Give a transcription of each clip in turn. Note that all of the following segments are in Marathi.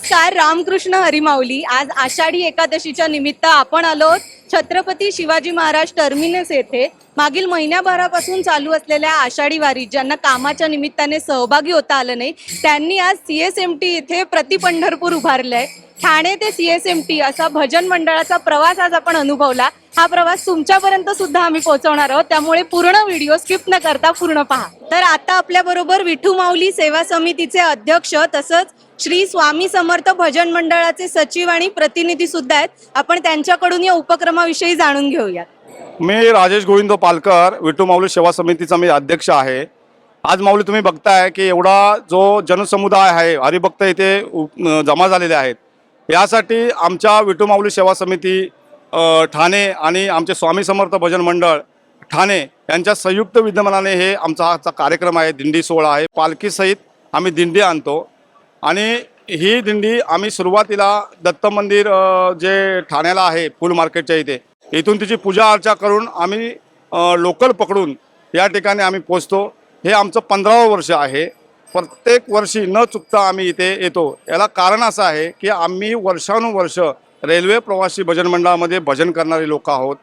नमस्कार रामकृष्ण हरिमाऊली. आज आषाढी एकादशीच्या निमित्त आपण आलो छत्रपती शिवाजी महाराज टर्मिनस येथे. मागील महिन्याभरापासून चालू असलेल्या आषाढी वारीत ज्यांना कामाच्या निमित्ताने सहभागी होता आलं नाही त्यांनी आज सी एस एम टी इथे प्रति पंढरपूर उभारलंय. ठाणे ते सी एस एम टी असा भजन मंडळाचा प्रवास आज आपण अनुभवला. हा प्रवास तुमच्यापर्यंत सुद्धा आम्ही पोहोचवणार आहोत. त्यामुळे पूर्ण व्हिडिओ स्किप न करता पूर्ण पहा. तर आता आपल्याबरोबर विठू माऊली सेवा समितीचे अध्यक्ष तसंच श्री स्वामी समर्थ भजन मंडळाचे सचिव आणि प्रतिनिधी सुद्धा आहेत. आपण त्यांच्याकडून या उपक्रमाविषयी जाणून घेऊया मी राजेश गोविंद पालकर विठू माऊली सेवा समितीचा मी अध्यक्ष आहे. आज माऊली तुम्ही बघताय की एवढा जो जनसमुदाय आहे हरिभक्त इथे जमा झालेले आहेत. यासाठी आमच्या विठू माऊली सेवा समिती ठाणे आणि आमचे स्वामी समर्थ भजन मंडळ ठाणे यांच्या संयुक्त विद्यमानाने हे आमचा आजचा कार्यक्रम आहे. दिंडी सोहळा आहे. पालखीसहित आम्ही दिंडी आणतो. आणि ही दिंडी आम्ही सुरुवातीला दत्त मंदिर जे ठाण्याला आहे फुल मार्केटच्या इथे इथून तिची पूजा अर्चा करून आम्ही लोकल पकडून या ठिकाणी आम्ही पोचतो. हे आमचं पंधरावं वर्ष आहे. प्रत्येक वर्षी न चुकता आम्ही इथे येतो. याला कारण असं आहे की आम्ही वर्षानुवर्ष रेल्वे प्रवासी भजन मंडळामध्ये भजन करणारे लोक आहोत.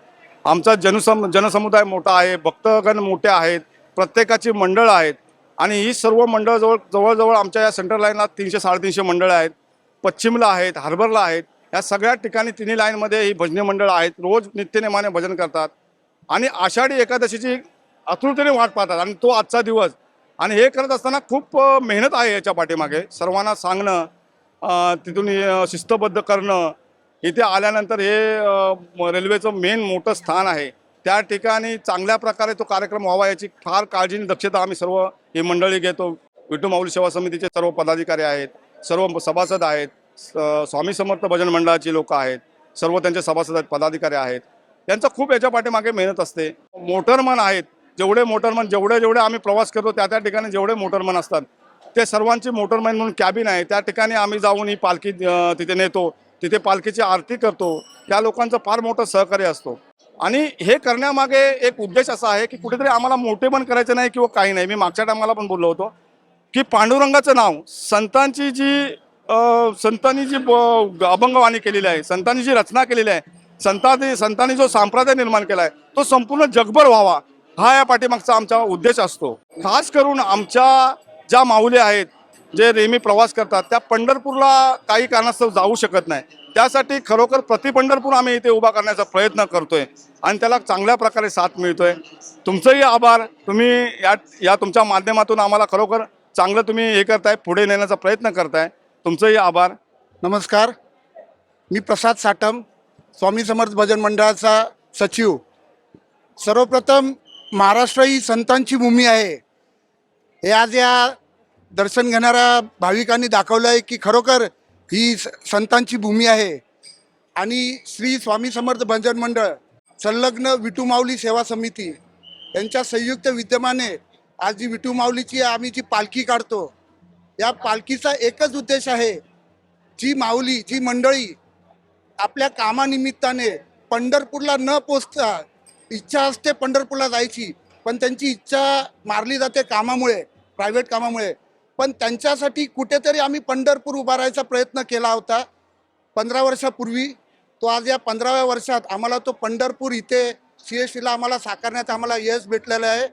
आमचा जनसम जनसमुदाय मोठा आहे भक्तगण मोठे आहेत प्रत्येकाची मंडळ आहेत. आणि ही सर्व मंडळ जवळ जवळजवळ आमच्या या सेंटर लाईनला तीनशे साडेतीनशे मंडळं आहेत. पश्चिमला आहेत हार्बरला आहेत. या सगळ्या ठिकाणी तिन्ही लाईनमध्ये ही भजनी मंडळं आहेत. रोज नित्यनेमाने भजन करतात. आणि आषाढी एकादशीची आतुरतेने वाट पाहतात. आणि तो आजचा दिवस. आणि हे करत असताना खूप मेहनत आहे याच्या पाठीमागे. सर्वांना सांगणं तिथून शिस्तबद्ध करणं इथे आल्यानंतर हे रेल्वेचं मेन मोठं स्थान आहे. त्या ठिकाणी चांगल्या प्रकारे तो कार्यक्रम व्हावा याची फार काळजी आणि दक्षता आम्ही सर्व ही मंडळी घेतो. विठू माऊली सेवा समितीचे सर्व पदाधिकारी आहेत सर्व सभासद आहेत स- स्वामी समर्थ भजन मंडळाची लोक आहेत सर्व त्यांचे सभासद आहेत पदाधिकारी आहेत. यांचं खूप याच्या पाठीमागे मेहनत असते. मोटरमन आहेत. जेवढे मोटरमन जेवढे जेवढे आम्ही प्रवास करतो त्या त्या ठिकाणी जेवढे मोटरमन असतात ते सर्वांची मोटरमॅन म्हणून कॅबिन आहे. त्या ठिकाणी आम्ही जाऊन ही पालखी तिथे नेतो. तिथे पालखीची आरती करतो. त्या लोकांचं फार मोठं सहकार्य असतो. आणि हे करण्यामागे एक उद्देश असा आहे की कुठेतरी आम्हाला मोठे पण करायचं नाही किंवा काही नाही. मी मागच्या टायमाला पण बोललो होतो की पांडुरंगाचं नाव संतांची जी संतांनी जी ब- अभंगवाणी केलेली आहे संतांनी जी रचना केलेली आहे संतांनी संतांनी जो संप्रदाय निर्माण केला आहे तो संपूर्ण जगभर व्हावा हा या पाठीमागचा आमचा उद्देश असतो. खास करून आमच्या ज्या माऊली आहेत जे नेहमी प्रवास करतात त्या पंढरपूरला काही कारणास्तव जाऊ शकत नाही. त्यासाठी खरोखर प्रतिपंढरपूर आम्ही इथे उभा करण्याचा प्रयत्न करतोय आणि त्याला चांगल्या प्रकारे साथ मिळतोय. तुमचंही आभार. तुम्ही या या तुमच्या माध्यमातून आम्हाला खरोखर चांगलं तुम्ही हे करताय पुढे नेण्याचा प्रयत्न करताय. तुमचंही आभार. नमस्कार. मी प्रसाद साटम स्वामी समर्थ भजन मंडळाचा सचिव. सर्वप्रथम महाराष्ट्र ही संतांची भूमी आहे. हे आज या दर्शन घेणाऱ्या भाविकांनी दाखवलं आहे की खरोखर ही स- संतांची भूमी आहे. आणि श्री स्वामी समर्थ भजन मंडळ संलग्न विटू माऊली सेवा समिती यांच्या संयुक्त विद्यमाने आज जी विटू माऊलीची आम्ही जी पालखी काढतो या पालखीचा एकच उद्देश आहे जी माऊली जी मंडळी आपल्या कामानिमित्ताने पंढरपूरला न पोचता इच्छा असते पंढरपूरला जायची पण त्यांची इच्छा मारली जाते कामामुळे प्रायव्हेट कामामुळे. पण त्यांच्यासाठी कुठेतरी आम्ही पंढरपूर उभारायचा प्रयत्न केला होता. पंधरा वर्षापूर्वी तो आज या पंधराव्या वर्षात आम्हाला तो पंढरपूर इथे सी एस सीला आम्हाला साकारण्यात आम्हाला यश भेटलेलं आहे.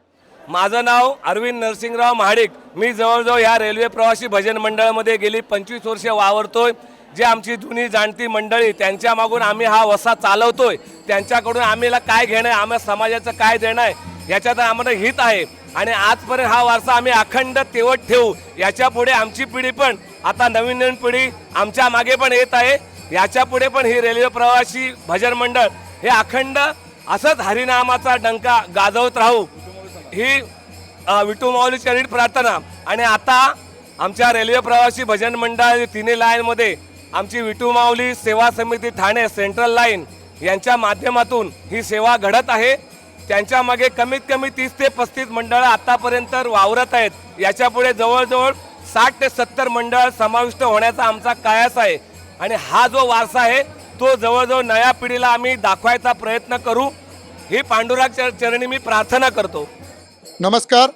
माझं नाव अरविंद नरसिंगराव महाडिक. मी जवळजवळ या रेल्वे प्रवासी भजन मंडळामध्ये गेली पंचवीस वर्षे वावरतोय. जे आमची जुनी जाणती मंडळी त्यांच्या मागून आम्ही हा वसा चालवतोय. त्यांच्याकडून आम्हाला काय घेणं आहे आम्हाला समाजाचं काय देणं आहे याच्यात आम्हाला हित आहे. आणि आजपर्यंत हा वारसा आम्ही अखंड तेवट ठेवू. याच्यापुढे आमची पिढी पण आता नवीन नवीन पिढी आमच्या मागे पण येत आहे. याच्यापुढे पण ही रेल्वे प्रवासी भजन मंडळ हे अखंड असंच हरिनामाचा डंका गाजवत राहू. ही विटू विठू माऊली चरित प्रार्थना. आणि आता आमच्या रेल्वे प्रवासी भजन मंडळ तिन्ही लाईनमध्ये आमची विठू माऊली सेवा समिती ठाणे सेंट्रल लाईन यांच्या माध्यमातून ही सेवा घडत आहे. त्यांच्या मागे कमीत कमी तीस ते पस्तीस मंडळं आतापर्यंत वावरत आहेत. याच्यापुढे जवळजवळ साठ ते सत्तर मंडळ समाविष्ट होण्याचा आमचा कायास आहे. आणि हा जो वारसा आहे तो जवळजवळ नव्या पिढीला आम्ही दाखवायचा प्रयत्न करू. ही पांडुराग चर- चरणी मी प्रार्थना करतो. नमस्कार.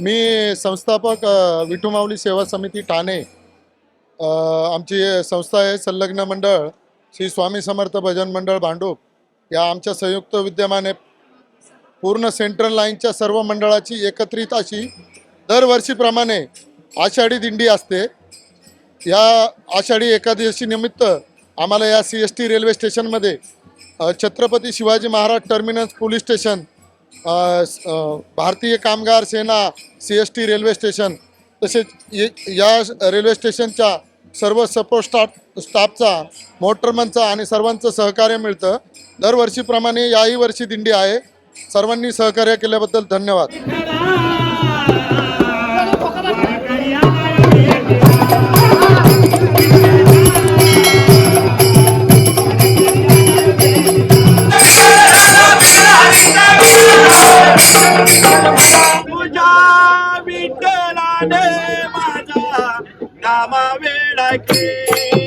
मी संस्थापक अ, विठू माऊली सेवा समिती ठाणे आमची संस्था आहे संलग्न मंडळ श्री स्वामी समर्थ भजन मंडळ भांडूप. या आमच्या संयुक्त विद्यमाने पूर्ण सेंट्रल लाईनच्या सर्व मंडळाची एकत्रित अशी दरवर्षीप्रमाणे आषाढी दिंडी असते. या आषाढी एकादशी निमित्त आम्हाला या सी एस टी रेल्वे स्टेशनमध्ये Chhatrapati Shivaji Maharaj terminus police station Bharatiya Kamgar Sena C S T railway station तसेच ये- या रेल्वे स्टेशनच्या सर्व सपोर्ट स्टाफ स्टाफचा मोटरमनचा आणि सर्वांचं सहकार्य मिळतं. दरवर्षीप्रमाणे याही वर्षी दिंडी आहे. सर्वांनी सहकार्य केल्याबद्दल धन्यवाद. तुझ्या विठ्ठलाने माझा कामा वेळा केला